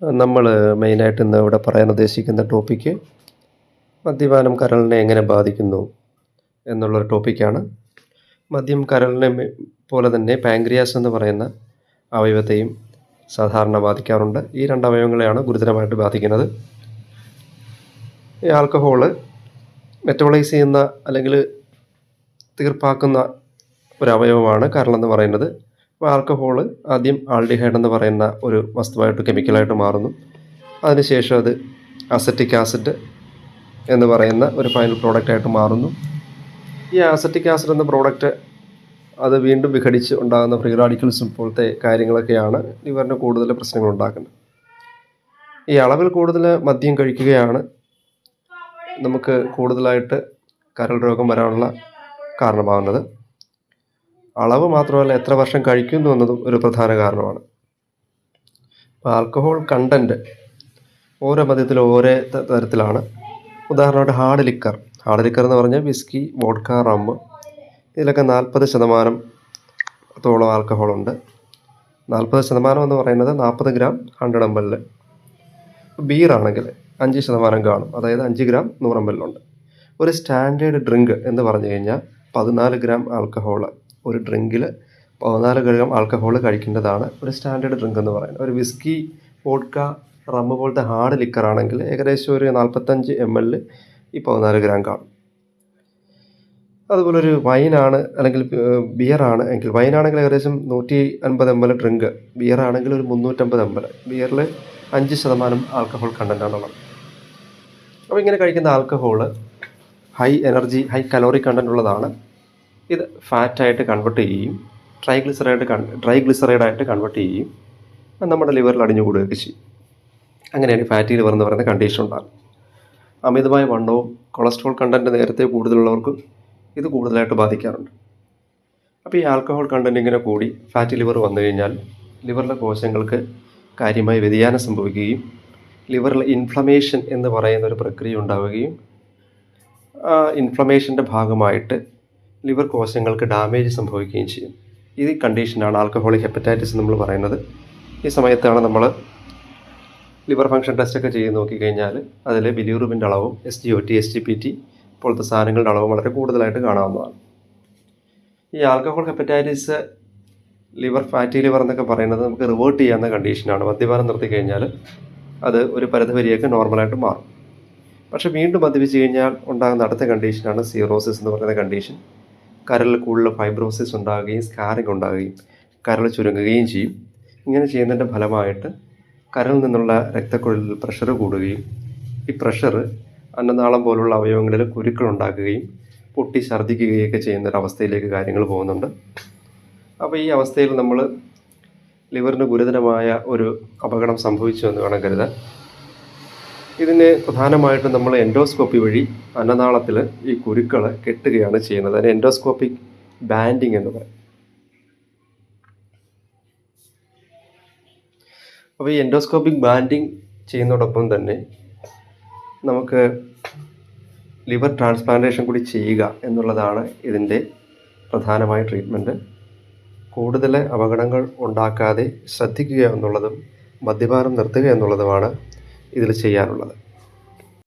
നമ്മൾ മെയിനായിട്ട് ഇന്ന് ഇവിടെ പറയാൻ ഉദ്ദേശിക്കുന്ന ടോപ്പിക്ക് മദ്യപാനം കരളിനെ എങ്ങനെ ബാധിക്കുന്നു എന്നുള്ളൊരു ടോപ്പിക്കാണ്. മദ്യം കരളിനെ പോലെ തന്നെ പാങ്ക്രിയാസ് എന്ന് പറയുന്ന അവയവത്തെയും സാധാരണ ബാധിക്കാറുണ്ട്. ഈ രണ്ട് അവയവങ്ങളെയാണ് ഗുരുതരമായിട്ട് ബാധിക്കുന്നത്. ഈ ആൽക്കഹോൾ മെറ്റബോളൈസ് ചെയ്യുന്ന അല്ലെങ്കിൽ തീർപ്പാക്കുന്ന ഒരു അവയവമാണ് കരളെന്ന് പറയുന്നത്. അപ്പോൾ ആൽക്കഹോൾ ആദ്യം ആൾഡിഹൈഡ് എന്ന് പറയുന്ന ഒരു വസ്തുവായിട്ട് കെമിക്കലായിട്ട് മാറുന്നു. അതിനുശേഷം അത് അസറ്റിക് ആസിഡ് എന്ന് പറയുന്ന ഒരു ഫൈനൽ പ്രോഡക്റ്റായിട്ട് മാറുന്നു. ഈ ആസറ്റിക് ആസിഡ് എന്ന പ്രോഡക്റ്റ് അത് വീണ്ടും വിഘടിച്ച് ഉണ്ടാകുന്ന ഫ്രീ റാഡിക്കൽസും പോലത്തെ കാര്യങ്ങളൊക്കെയാണ് ലിവറിന് കൂടുതൽ പ്രശ്നങ്ങൾ ഉണ്ടാക്കുന്നത്. ഈ അളവിൽ കൂടുതൽ മദ്യം കഴിക്കുകയാണ് നമുക്ക് കൂടുതലായിട്ട് കരൾ രോഗം വരാനുള്ള കാരണമാകുന്നത് അളവ് മാത്രമല്ല എത്ര വർഷം കഴിക്കുന്നു എന്നതും ഒരു പ്രധാന കാരണമാണ്. ആൽക്കഹോൾ കണ്ടന്റ് ഓരോ മദ്യത്തിലും ഓരോ തരത്തിലാണ്. ഉദാഹരണമായിട്ട് ഹാർഡ് ലിക്കർ ഹാർഡ് ലിക്കർ എന്ന് പറഞ്ഞാൽ വിസ്കി വോഡ്ക റം ഇതിലൊക്കെ നാൽപ്പത് ശതമാനം തോളം ആൽക്കഹോളുണ്ട് നാൽപ്പത് ശതമാനം എന്ന് പറയുന്നത് നാൽപ്പത് ഗ്രാം ഹൺഡ്രഡ് എം എൽ ബീറാണെങ്കിൽ അഞ്ച് ശതമാനം കാണും. അതായത് അഞ്ച് ഗ്രാം നൂറ് എം ഉണ്ട്. ഒരു സ്റ്റാൻഡേർഡ് ഡ്രിങ്ക് എന്ന് പറഞ്ഞു കഴിഞ്ഞാൽ പതിനാല് ഗ്രാം ആൽക്കഹോൾ ഒരു ഡ്രിങ്കിൽ പതിനാല് ഗ്രാം ആൽക്കഹോൾ കഴിക്കേണ്ടതാണ്. ഒരു സ്റ്റാൻഡേർഡ് ഡ്രിങ്ക് എന്ന് പറയുന്നത്. ഒരു വിസ്കി വോഡ്ക റമ്മ് പോലത്തെ ഹാർഡ് ലിക്കർ ആണെങ്കിൽ ഏകദേശം ഒരു നാൽപ്പത്തഞ്ച് എം എൽ ഈ പതിനാല് ഗ്രാം കാണും. അതുപോലെ ഒരു വൈനാണ് അല്ലെങ്കിൽ ബിയറാണ് എങ്കിൽ വൈനാണെങ്കിൽ ഏകദേശം നൂറ്റി അൻപത് എം എൽ ഡ്രിങ്ക് ബിയറാണെങ്കിൽ ഒരു മുന്നൂറ്റമ്പത് എം എൽ ബിയറിൽ അഞ്ച് ശതമാനം ആൽക്കഹോൾ കണ്ടന്റാണുള്ളത് അപ്പോൾ ഇങ്ങനെ കഴിക്കുന്ന alcohol high energy high calorie content ഉള്ളതാണ്. ഇത് ഫാറ്റായിട്ട് കൺവെർട്ട് ചെയ്യും ട്രൈഗ്ലിസറൈഡ് കൺ ട്രൈഗ്ലിസറൈഡായിട്ട് കൺവെർട്ട് ചെയ്യും നമ്മുടെ ലിവറിൽ അടിഞ്ഞുകൂടുകയൊക്കെ ചെയ്യും. അങ്ങനെയാണ് ഫാറ്റി ലിവർ എന്ന് പറയുന്ന കണ്ടീഷൻ ഉണ്ടാകും അമിതമായ വണ്ണവും കൊളസ്ട്രോൾ കണ്ടന്റ് നേരത്തെ കൂടുതലുള്ളവർക്ക് ഇത് കൂടുതലായിട്ട് ബാധിക്കാറുണ്ട്. അപ്പോൾ ഈ ആൽക്കഹോൾ കണ്ടന്റ് ഇങ്ങനെ കൂടി ഫാറ്റി ലിവർ വന്നു കഴിഞ്ഞാൽ ലിവറിലെ കോശങ്ങൾക്ക് കാര്യമായ വ്യതിയാനം സംഭവിക്കുകയും ലിവറിൽ ഇൻഫ്ലമേഷൻ എന്ന് പറയുന്ന ഒരു പ്രക്രിയ ഉണ്ടാവുകയും ഇൻഫ്ലമേഷന്റെ ഭാഗമായിട്ട് ലിവർ കോശങ്ങൾക്ക് ഡാമേജ് സംഭവിക്കുകയും ചെയ്യും. ഈ കണ്ടീഷനാണ് ആൽക്കഹോളിക് ഹെപ്പറ്റൈറ്റിസ് നമ്മൾ പറയുന്നത്. ഈ സമയത്താണ് നമ്മൾ ലിവർ ഫംഗ്ഷൻ ടെസ്റ്റൊക്കെ ചെയ്ത് നോക്കിക്കഴിഞ്ഞാൽ അതിൽ ബിലിയൂറുബിന്റെ അളവും S G O T S G P T പോലത്തെ സാധനങ്ങളുടെ അളവും വളരെ കൂടുതലായിട്ട് കാണാവുന്നതാണ്. ഈ alcohol hepatitis liver fatty liver എന്നൊക്കെ പറയുന്നത് നമുക്ക് റിവേർട്ട് ചെയ്യാവുന്ന കണ്ടീഷനാണ്. മദ്യപാനം നിർത്തി കഴിഞ്ഞാൽ അത് ഒരു പരിധി വരെയൊക്കെ നോർമലായിട്ട് മാറും. പക്ഷേ വീണ്ടും മദ്യപിച്ച് കഴിഞ്ഞാൽ ഉണ്ടാകുന്ന അടുത്ത കണ്ടീഷനാണ് സീറോസിസ് എന്ന് പറയുന്ന കണ്ടീഷൻ. കരളിൽ കൂടുതൽ ഫൈബ്രോസിസ് ഉണ്ടാകുകയും സ്കാറിങ് ഉണ്ടാകുകയും കരൾ ചുരുങ്ങുകയും ചെയ്യും. ഇങ്ങനെ ചെയ്യുന്നതിന്റെ ഫലമായിട്ട് കരളിൽ നിന്നുള്ള രക്തക്കുഴലിൽ പ്രഷർ കൂടുകയും ഈ പ്രഷർ അന്നനാളം പോലുള്ള അവയവങ്ങളിൽ കുരുക്കൾ ഉണ്ടാക്കുകയും പൊട്ടി ഛർദ്ദിക്കുകയൊക്കെ ചെയ്യുന്ന ഒരു അവസ്ഥയിലേക്ക് കാര്യങ്ങൾ പോകുന്നുണ്ട്. അപ്പോൾ ഈ അവസ്ഥയിൽ നമ്മൾ ലിവറിന് ഗുരുതരമായ ഒരു അപകടം സംഭവിച്ചു എന്ന് വേണം കരുതാൻ. ഇതിന് പ്രധാനമായിട്ടും നമ്മൾ എൻഡോസ്കോപ്പി വഴി അന്നനാളത്തിൽ ഈ കുരുക്കൾ കെട്ടുകയാണ് ചെയ്യുന്നത്. അതിന് എൻഡോസ്കോപ്പിക് ബാൻഡിങ് എന്ന് പറയും. അപ്പോൾ ഈ എൻഡോസ്കോപ്പിക് ബാൻഡിങ് ചെയ്യുന്നതോടൊപ്പം തന്നെ നമുക്ക് ലിവർ ട്രാൻസ്പ്ലാന്റേഷൻ കൂടി ചെയ്യുക എന്നുള്ളതാണ് ഇതിന്റെ പ്രധാനമായ ട്രീറ്റ്മെന്റ് കൂടുതൽ അപകടങ്ങൾ ഉണ്ടാക്കാതെ ശ്രദ്ധിക്കുക എന്നുള്ളതും മദ്യപാനം നിർത്തുക എന്നുള്ളതുമാണ് ഇതിൽ ചെയ്യാനുള്ളത്